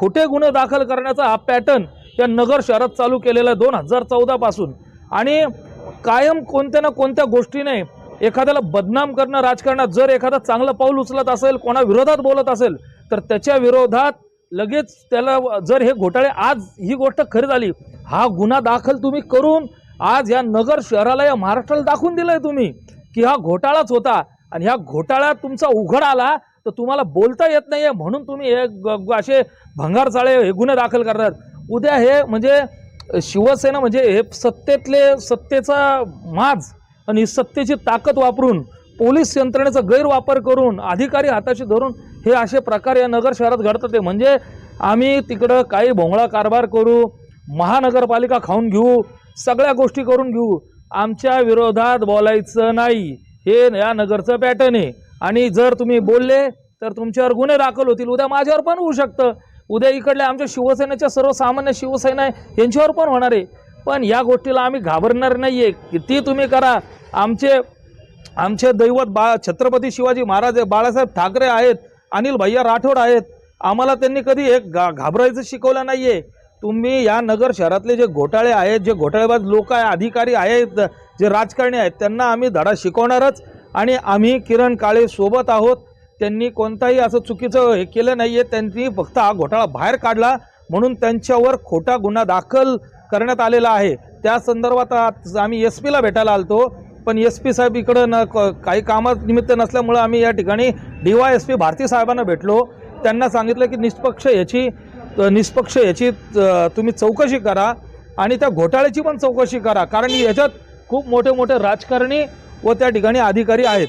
खोटे गुन्हे दाखल करण्याचा हा पॅटर्न या नगर शहरात चालू केलेला आहे दोन हजार चौदापासून आणि कायम कोणत्या ना कोणत्या गोष्टीने एखाद्याला बदनाम करणं राजकारणात जर एखादा चांगलं पाऊल उचलत असेल कोणा विरोधात बोलत असेल तर त्याच्या विरोधात लगेच त्याला जर हे घोटाळे आज ही गोष्ट खरी झाली हा गुन्हा दाखल तुम्ही करून आज या नगर शहराला या महाराष्ट्राला दाखवून दिलं आहे तुम्ही की हा घोटाळाच होता आणि ह्या घोटाळ्यात तुमचा उघड आला तर तुम्हाला बोलता येत नाही आहे म्हणून तुम्ही हे असे भंगार चाळे हे गुन्हे दाखल करतात उद्या हे म्हणजे शिवसेना म्हणजे हे सत्तेतले सत्तेचा माज आणि सत्तेची ताकद वापरून पोलीस यंत्रणेचा गैरवापर करून अधिकारी हाताशी धरून हे असे प्रकार या नगर शहरात घडतात. ते म्हणजे आम्ही तिकडं काही भोंगळा कारभार करू महानगरपालिका खाऊन घेऊ सगळ्या गोष्टी करून घेऊ. आमच्या विरोधात बोलायचं नाही. हे या नगरचं पॅटर्न आहे. आणि जर तुम्ही बोलले तर तुमच्यावर गुन्हे दाखल होतील. उद्या माझ्यावर पण होऊ शकतं. उद्या इकडल्या आमच्या शिवसेनेच्या सर्वसामान्य शिवसेना यांच्यावर पण होणार आहे. पण या गोष्टीला आम्ही घाबरणार नाही आहे किती तुम्ही करा. आमचे आमचे दैवत बा छत्रपती शिवाजी महाराज आहे बाळासाहेब ठाकरे आहेत अनिल भैया राठोड आहेत. आम्हाला त्यांनी कधी एक घा घाबरायचं शिकवलं नाही आहे तुम्ही या नगर शहरातले जे घोटाळे आहेत जे घोटाळेबाज लोक आहे अधिकारी आहेत जे राजकारणी आहेत त्यांना आम्ही धडा शिकवणारच. आणि आम्ही किरण काळे सोबत आहोत. त्यांनी कोणताही असं चुकीचं हे केलं नाही आहे त्यांनी फक्त हा घोटाळा बाहेर काढला म्हणून त्यांच्यावर खोटा गुन्हा दाखल करण्यात आलेला आहे. त्या संदर्भात आज आम्ही एस पीला भेटायला आलतो. पण एस पी साहेब इकडं न क- काही कामानिमित्त नसल्यामुळं आम्ही या ठिकाणी D Y S P Bharati साहेबांना भेटलो. त्यांना सांगितलं की निष्पक्ष याची निष्पक्ष याची तुम्ही चौकशी करा आणि त्या घोटाळ्याची पण चौकशी करा. कारण याच्यात खूप मोठे मोठे राजकारणी व त्या ठिकाणी अधिकारी आहेत.